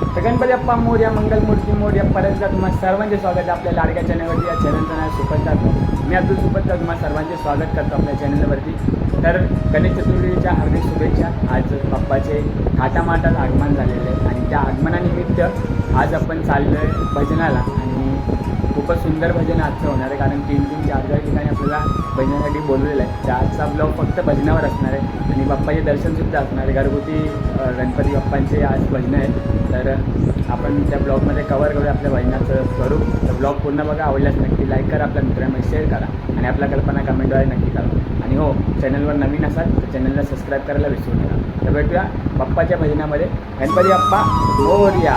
तर गणपती अप्पा मोर्या मंगलमूर्ती मोर्या परत तुम्हाला सर्वांचे स्वागत आहे आपल्या लाडक्या चॅनलवरती या चॅनलचं नाव सुपत जातो. मी अब्दुल सुपत तुम्हाला सर्वांचे स्वागत करतो आपल्या चॅनलवरती तर गणेश चतुर्थीच्या हार्दिक शुभेच्छा. आज बाप्पाचे थाटामाटात आगमन झालेले आहे आणि त्या आगमनानिमित्त आज आपण चाललो आहे भजनाला. आणि खूपच सुंदर भजन आजचं होणार आहे. कारण तीन तीन चार चार ठिकाणी आपल्याला भजनासाठी बोलवलेलं आहे. तर आजचा ब्लॉग फक्त भजनावर असणार आहे. आणि बाप्पाचे दर्शनसुद्धा असणार आहे. घरगुती गणपती बाप्पांचे आज भजनं आहेत. तर आपण त्या ब्लॉगमध्ये कवर करूया आपल्या भजनाचं स्वरूप. तर ब्लॉग पूर्ण बघा आवडल्यास नक्की लाईक करा आपल्या मित्रांमध्ये शेअर करा. आणि आपल्या कल्पना कमेंटद्वारे नक्की करा. आणि हो चॅनलवर नवीन असाल तर चॅनलला सबस्क्राईब करायला विसरू नका. तर भेटूया बाप्पाच्या भजनामध्ये गणपती बाप्पा मोरया.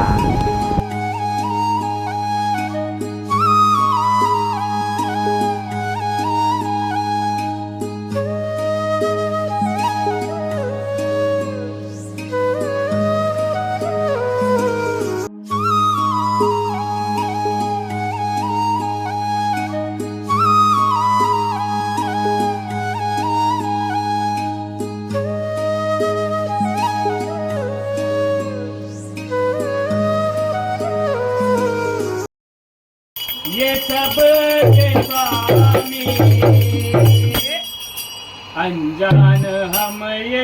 सबके स्वामी। अंजान हम ये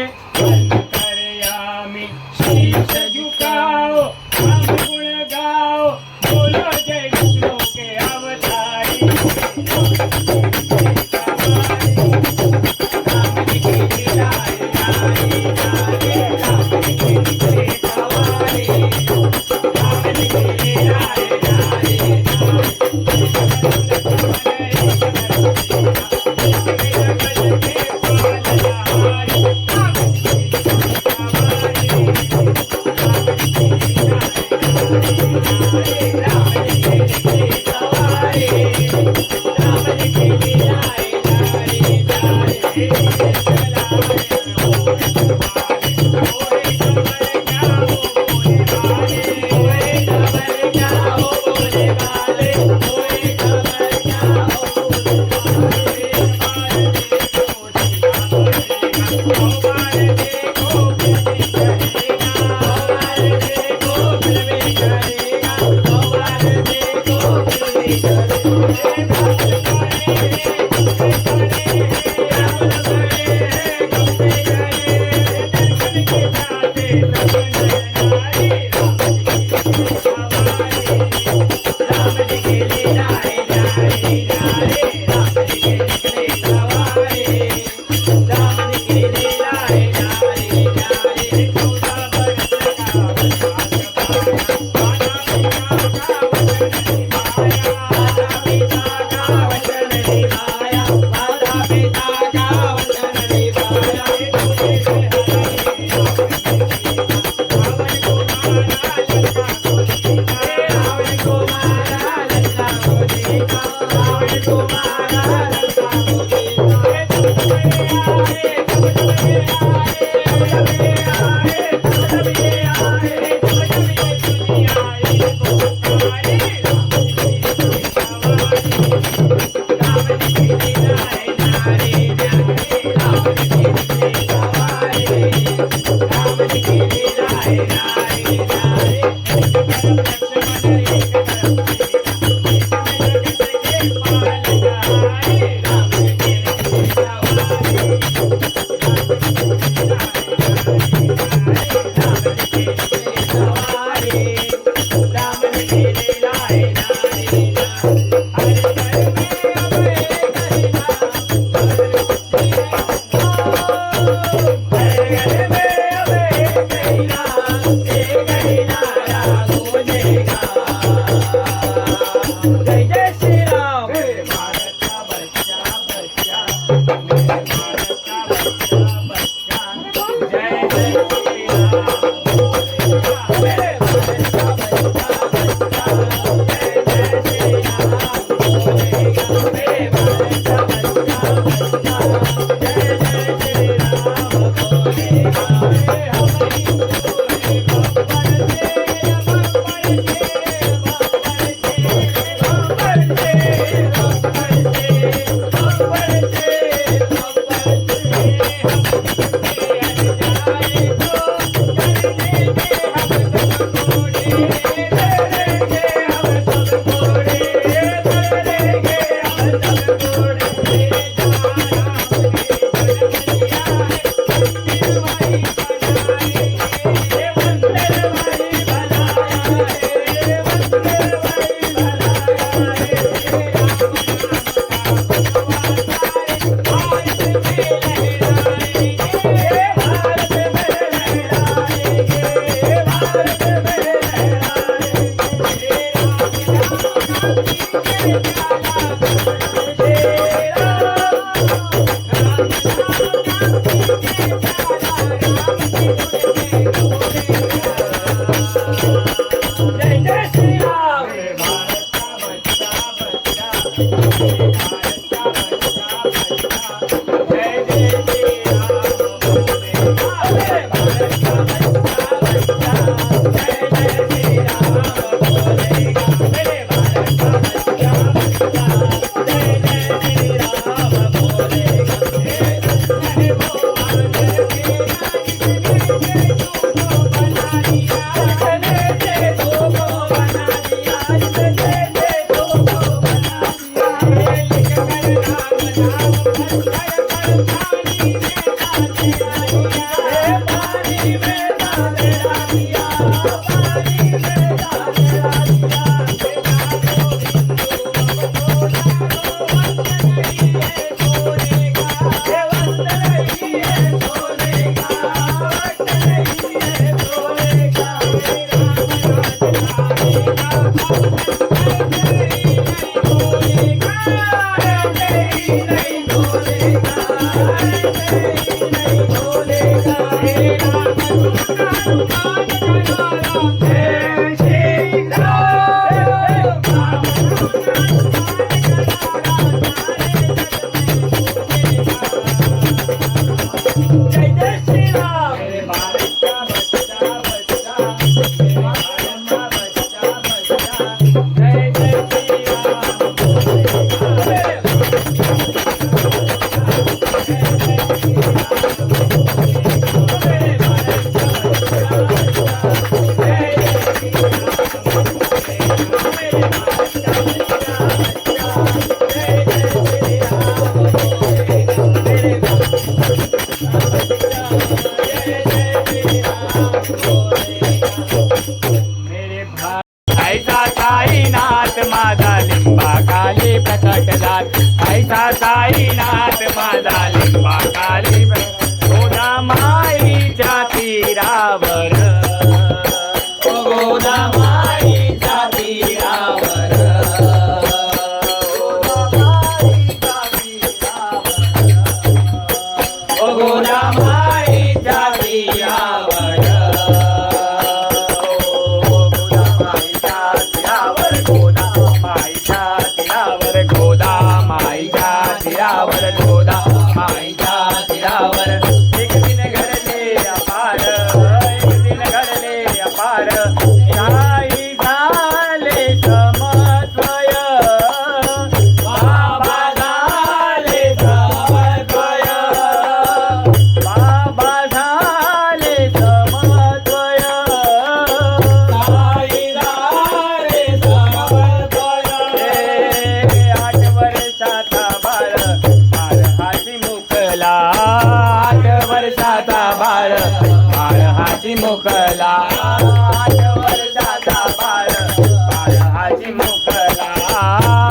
हाजी मोकला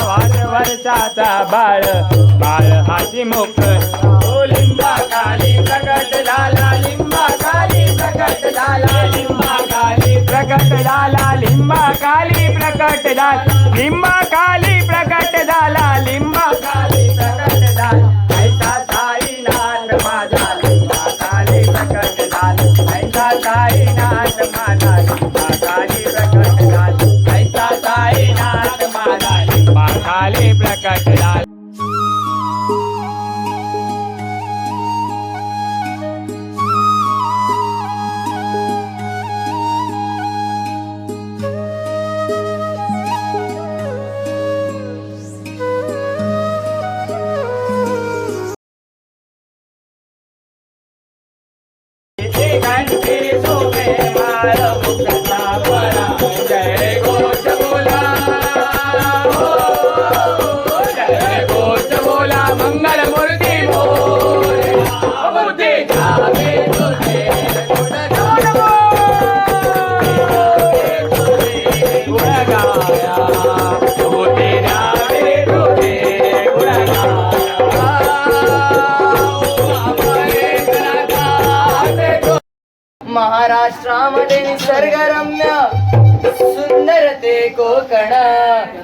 वाजवरचा बाळ. बाळ हाजी मुख लिंबा काली प्रगट झाला लिंबा काली प्रगट झाला लिंबा काली प्रगट झाला लिंबा काली प्रकट झाला. लिंबा काली प्रकट झाले प्रकाश लाल. महाराष्ट्रामध्ये निसर्गरम्य सुंदर ते कोकण.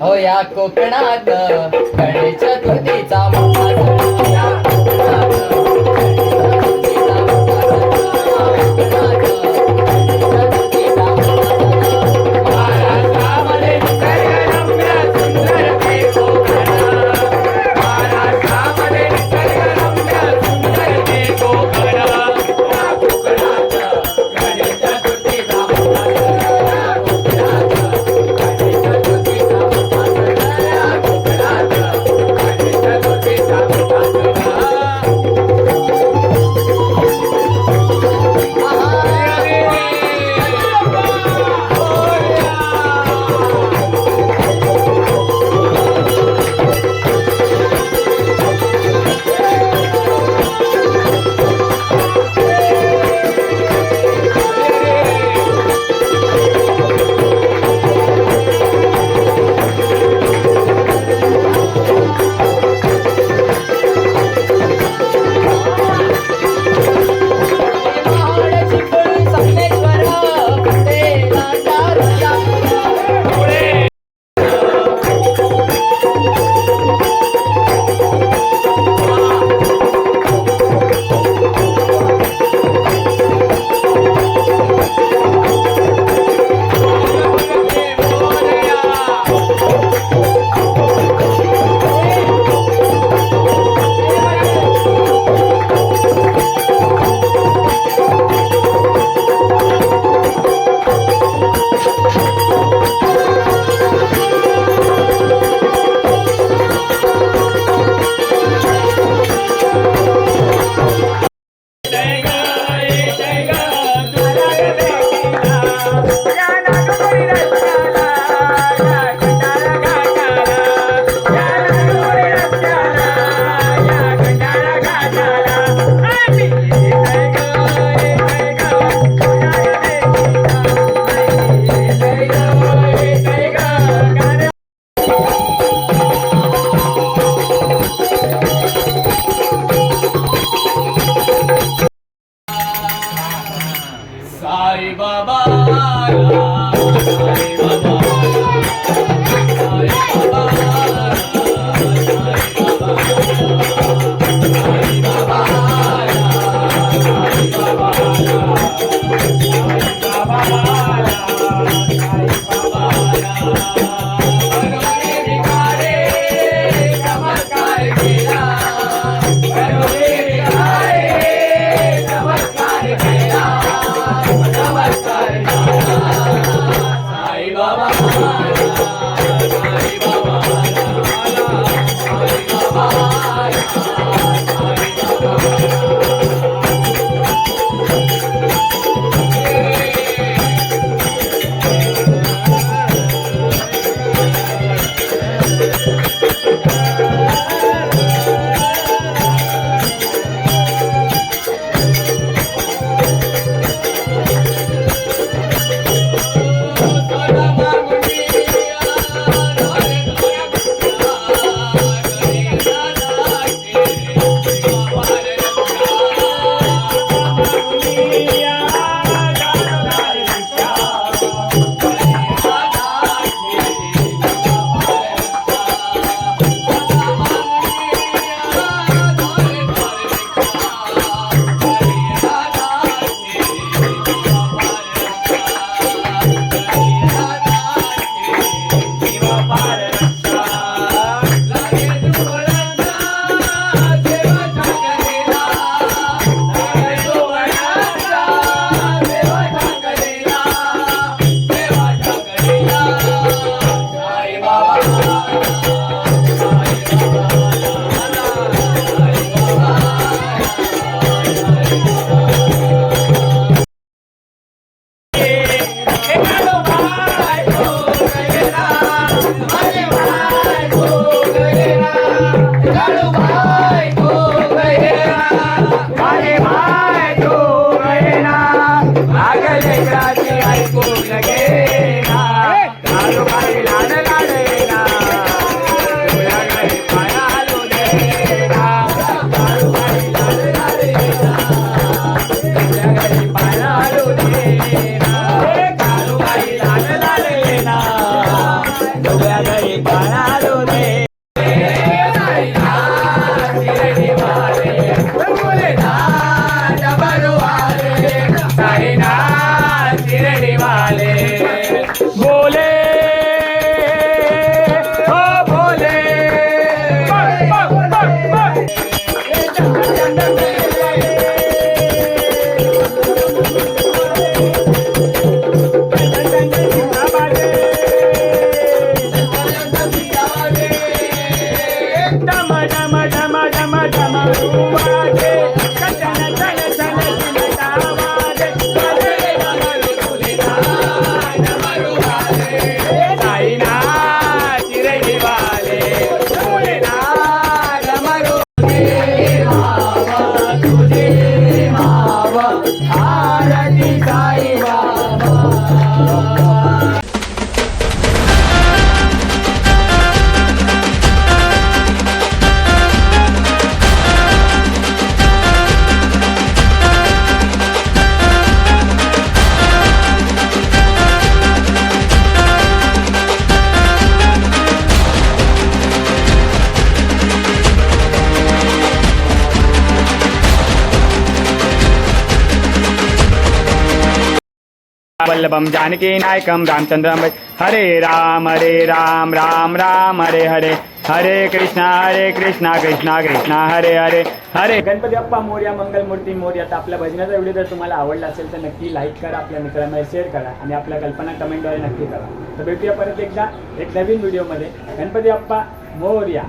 हो या कोकणात गणेश चतुर्थीचा महाराष्ट्र वल्लभम जानकी नायकम रामचंद्रम हरे राम हरे राम राम राम हरे हरे। हरे कृष्णा हरे कृष्णा कृष्णा कृष्णा हरे हरे। हरे। गणपती अप्पा मोर्या मंगलमूर्ती मोर्या तर आपल्या भजनाचा व्हिडिओ जर तुम्हाला आवडला असेल तर नक्की लाईक करा आपल्या मित्रांना शेअर करा आणि आपल्या कल्पना कमेंटद्वारे नक्की करा. तर भेटूया परत एकदा एक नवीन व्हिडिओमध्ये गणपती अप्पा मोर्या.